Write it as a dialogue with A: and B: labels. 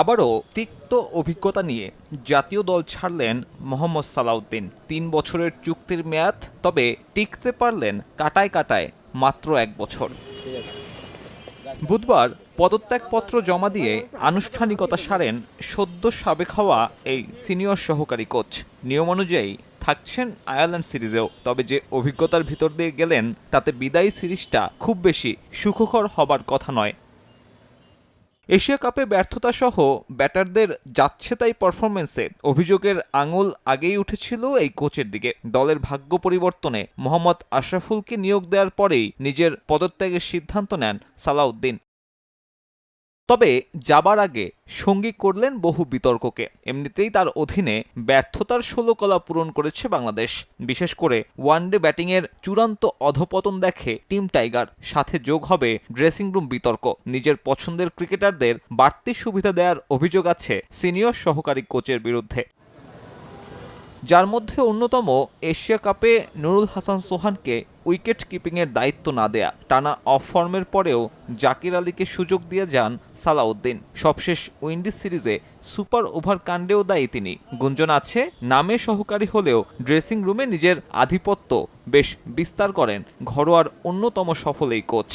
A: আবারও তিক্ত অভিজ্ঞতা নিয়ে জাতীয় দল ছাড়লেন মোহাম্মদ সালাউদ্দিন। তিন বছরের চুক্তির মেয়াদ, তবে টিকতে পারলেন কাটায় কাটায় মাত্র এক বছর। বুধবার পদত্যাগপত্র জমা দিয়ে আনুষ্ঠানিকতা সারেন সদ্য সাবেক হওয়া এই সিনিয়র সহকারী কোচ। নিয়ম অনুযায়ী থাকছেন আয়ারল্যান্ড সিরিজেও, তবে যে অভিজ্ঞতার ভিতর দিয়ে গেলেন, তাতে বিদায়ী সিরিজটা খুব বেশি সুখকর হবার কথা নয়। এশিয়া কাপে ব্যর্থতা সহ ব্যাটারদের যাচ্ছে তাই পারফরমেন্সে অভিযোগের আঙুল আগেই উঠেছিল এই কোচের দিকে। দলের ভাগ্য পরিবর্তনে মোহাম্মদ আশরাফুলকে নিয়োগ দেওয়ার পরেই নিজের পদত্যাগের সিদ্ধান্ত নেন সালাউদ্দিন। তবে যাবার আগে সঙ্গী করলেন বহু বিতর্ককে। এমনিতেই তার অধীনে ব্যর্থতার ষোলো কলা পূরণ করেছে বাংলাদেশ। বিশেষ করে ওয়ানডে ব্যাটিংয়ের চূড়ান্ত অধপতন দেখে টিম টাইগার। সাথে যোগ হবে ড্রেসিং রুম বিতর্ক। নিজের পছন্দের ক্রিকেটারদের বাড়তি সুবিধা দেওয়ার অভিযোগ আছে সিনিয়র সহকারী কোচের বিরুদ্ধে। যার মধ্যে অন্যতম এশিয়া কাপে নুরুল হাসান সোহানকে উইকেট কিপিংয়ের দায়িত্ব না দেয়া, টানা অফ ফর্মের পরেও জাকির আলীকে সুযোগ দিয়ে যান সালাউদ্দিন। সবশেষ উইন্ডিজ সিরিজে সুপার ওভার কাণ্ডেও দায়ী তিনি। গুঞ্জন আছে, নামে সহকারী হলেও ড্রেসিং রুমে নিজের আধিপত্য বেশ বিস্তার করেন ঘরোয়ার অন্যতম সফল এই কোচ।